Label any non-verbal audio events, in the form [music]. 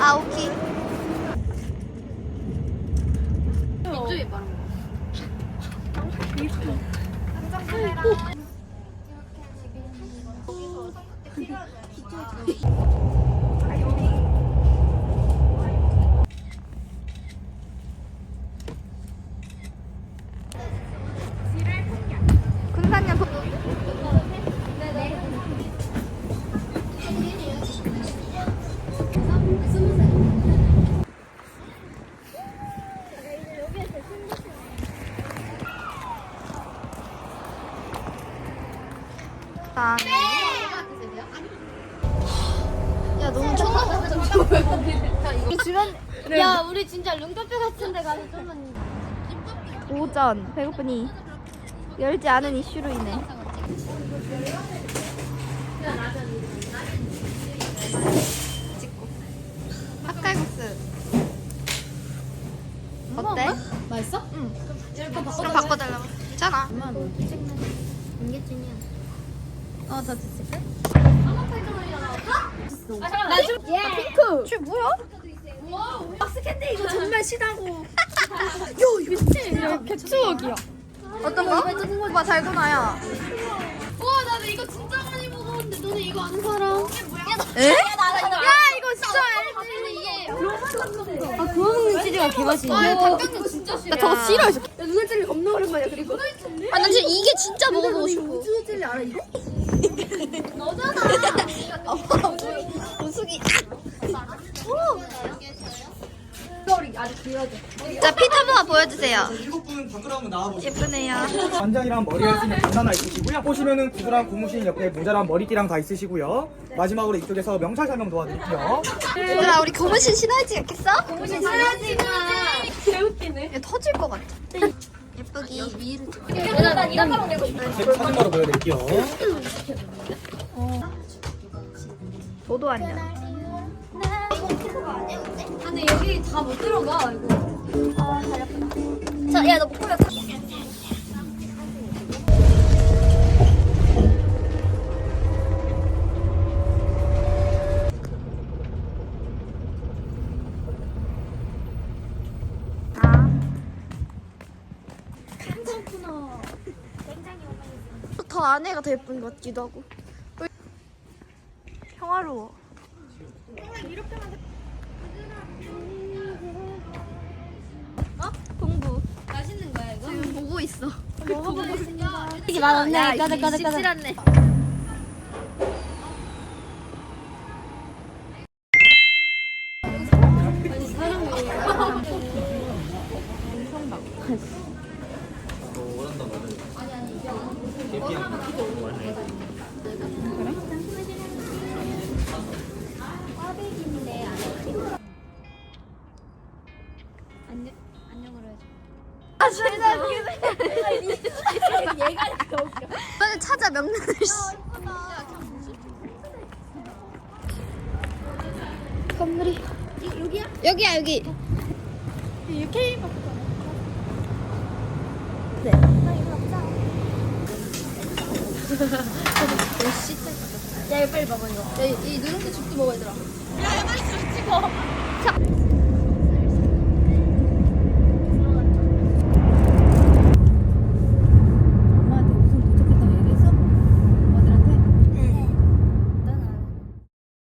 아 오케이. 이쪽에 빠른 거. 아, 야 너무 촌나 주변 야, 우리 진짜 룸카페 같은 데 가서 좀만 오전 배고프니. 열지 않은 이슈로 인해 찍고 어때? 맛있어? 응. 그럼 바꿔달라고 괜찮아. 인계준이야. 어더 드실래? 나 좀. 핑크 쟤 뭐야? 박스 캔디 이거 정말 시다고. [laughs] 야 이거 진짜 개추억이야 어떤 거? 오빠 잘 도나야 와, 나도 이거 진짜 많이 먹었는데 너네 이거 아는 사람? 에? 야, 이거 진짜 알지. 이게 아, 그거 먹는 치즈가 개맛있네. 아, 닭강정 진짜 싫어. 나 저거 싫어 야, 누나 젤리 겁나 오랜만이야, 그리고. 아, 나 진짜 이게 진짜 먹어보고 싶어. 우주 젤리 알아, 이거? 너잖아. 우수기. 아주 길어져. 자, 핏 한 번만 보여주세요. 일곱 분 밖으로 한번 나와보세요. 예쁘네요. 관장이랑 머리 할 수 있는 분 하나 있으시고요. 보시면은 구두랑 고무신 옆에 모자랑 머리띠랑 다 있으시고요. 마지막으로 이쪽에서 명찰 설명 도와드릴게요. 얘들아, 우리 고무신 신어야지, 겠어? 고무신 사야지, 개웃기네. 얘 터질 것 같아. 예쁘기. 나 이런 거 내고 있어. 제 사진 바로 보여드릴게요. 저도 아니야. 아, 근데 여기 다 못 들어가, 이거. 자, 야, 너 목걸이 더 안에가 더 예쁜 것 같기도 하고. 평화로워. 어? 동부. 맛있는 거야, 이거? 지금 보고 있어. 먹어보겠습니다. 이게 맛없네. 야, 까득, 까득, 까득. 씁쓸하네. 안녕 아, 진짜 얘가 빨리 찾아 명란을 씨. 건물이 여기야? 여기야 여기. UK 네. 야, 이거 빨리 먹어, 이거. 야, 이, 이 누룽지 죽도 먹어, 얘들아. 자,